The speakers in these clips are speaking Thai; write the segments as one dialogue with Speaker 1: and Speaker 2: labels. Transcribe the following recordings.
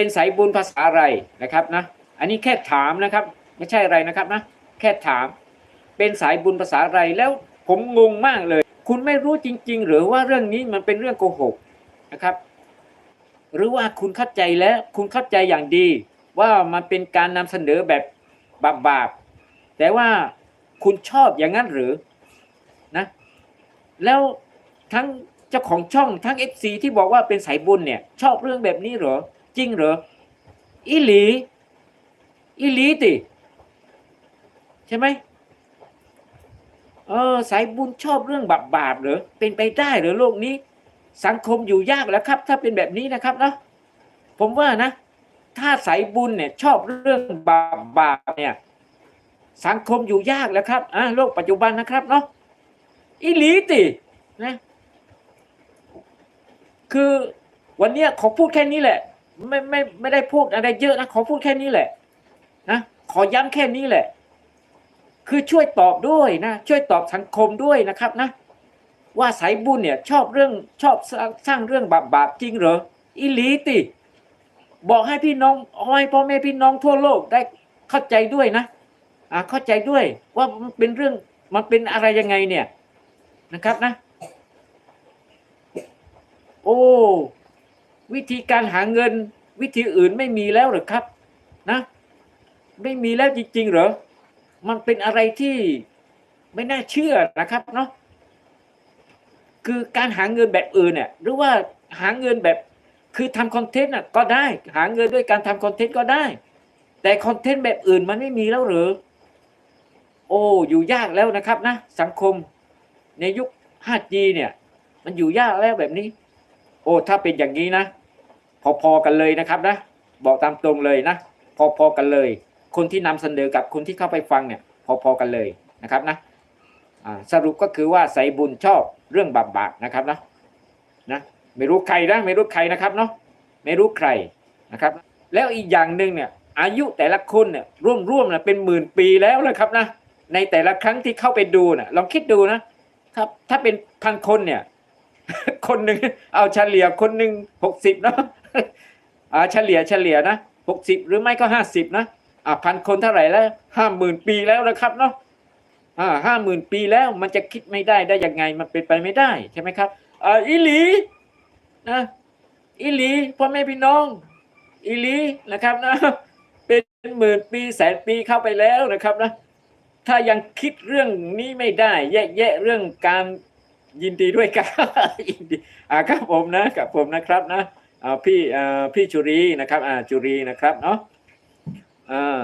Speaker 1: เป็นสายบุญภาษาอะไรนะครับนะอันนี้แค่ถามนะครับ ไม่ใช่อะไรนะครับนะแค่ถาม เป็นสายบุญภาษาอะไรแล้วผมงงมากเลย คุณไม่รู้จริง ๆ หรือว่าเรื่องนี้มันเป็นเรื่องโกหกนะครับ หรือว่าคุณเข้าใจแล้วคุณเข้าใจอย่างดี ว่ามันเป็นการนำเสนอแบบบาปๆแต่ว่าคุณชอบอย่างนั้นหรือนะแล้วทั้งเจ้าของช่องทั้ง FC ที่บอกว่าเป็นสายบุญเนี่ย ชอบเรื่องแบบนี้เหรอ จริงเหรออีหลีอีหลีติ ใช่ไหมเออสายบุญชอบเรื่องบาปบาปเหรอเป็นไปได้เหรอโลกนี้ สังคมอยู่ยากแล้วครับ ถ้าเป็นแบบนี้นะครับเนาะผมว่านะ ถ้าสายบุญเนี่ยชอบเรื่องบาปบาปเนี่ย สังคมอยู่ยากแล้วครับอะโลกปัจจุบันนะครับเนาะอีหลีตินะคือวันเนี้ยขอพูดแค่นี้แหละ ไม่ไม่ไม่ได้พูดอะไรเยอะนะขอพูดแค่นี้แหละนะขอย้ำแค่นี้แหละ คือช่วยตอบด้วยนะช่วยตอบสังคมด้วยนะครับนะ ว่าสายบุญเนี่ยชอบเรื่องชอบสร้างเรื่องบาปบาปจริงเหรออีหลีติบอกให้พี่น้องให้พ่อแม่พี่น้องทั่วโลกได้เข้าใจด้วยนะอ่าเข้าใจด้วยว่ามันเป็นเรื่องมันเป็นอะไรยังไงเนี่ยนะครับนะ โอ้ วิธีการหาเงินวิธีอื่นไม่มีแล้วหรือครับนะไม่มีแล้วจริง ๆ เหรอ มันเป็นอะไรที่ไม่น่าเชื่อนะครับเนาะคือการหาเงินแบบอื่นเนี่ยหรือว่าหาเงินแบบคือทำคอนเทนต์น่ะก็ได้หาเงินด้วยการทำคอนเทนต์ก็ได้ แต่คอนเทนต์แบบอื่นมันไม่มีแล้วหรือโอ้อยู่ยากแล้วนะครับนะ สังคมในยุค 5G เนี่ย มันอยู่ยากแล้วแบบนี้ โอ้ถ้าเป็นอย่างนี้นะ พอๆกันเลยนะครับนะบอกตามตรงเลยนะ พอๆกันเลย คนที่นำเสนอกับคนที่เข้าไปฟังเนี่ยพอๆกันเลยนะครับนะสรุปก็คือว่าใส่บุญชอบเรื่องบาปๆนะครับนะนะไม่รู้ใครนะไม่รู้ใครนะครับเนาะไม่รู้ใครนะครับ แล้วอีกอย่างหนึ่งเนี่ยอายุแต่ละคนเนี่ยร่วมๆนะเป็นหมื่นปีแล้วนะครับนะในแต่ละครั้งที่เข้าไปดูนะลองคิดดูนะครับ ถ้าเป็นพันคนเนี่ย คนหนึ่งเอาเฉลี่ยคนหนึ่งหกสิบเนาะอ่าเฉลี่ยเฉลี่ยนะหกสิบหรือไม่ก็ห้าสิบนะอ่าพันคนเท่าไหร่แล้วห้าหมื่นปีแล้วนะครับเนาะอ่าห้าหมื่นปีแล้วมันจะคิดไม่ได้ได้ยังไงมันเป็นไปไม่ได้ใช่ไหมครับอ่าอีหลีนะอีหลีพ่อแม่พี่น้องอีหลีนะครับนะเป็นหมื่นปีแสนปีเข้าไปแล้วนะครับนะถ้ายังคิดเรื่องนี้ไม่ได้ แยกแยะเรื่องการยินดีด้วยกันยินดีอ่าครับผมนะกับผมนะครับนะ เอาพี่อ่าพี่จุรีนะครับอ่าจุรีนะครับเนาะอ่า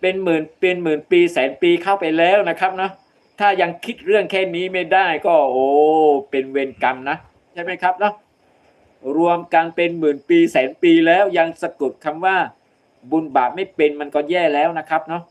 Speaker 1: เป็นหมื่นเป็นหมื่นปีแสนปีเข้าไปแล้วนะครับเนาะถ้ายังคิดเรื่องแค่นี้ไม่ได้ก็โอ้เป็นเวรกรรมนะใช่ไหมครับเนาะรวมกันเป็นหมื่นปีแสนปีแล้วยังสะกดคำว่าบุญบาปไม่เป็นมันก็แย่แล้วนะครับเนาะ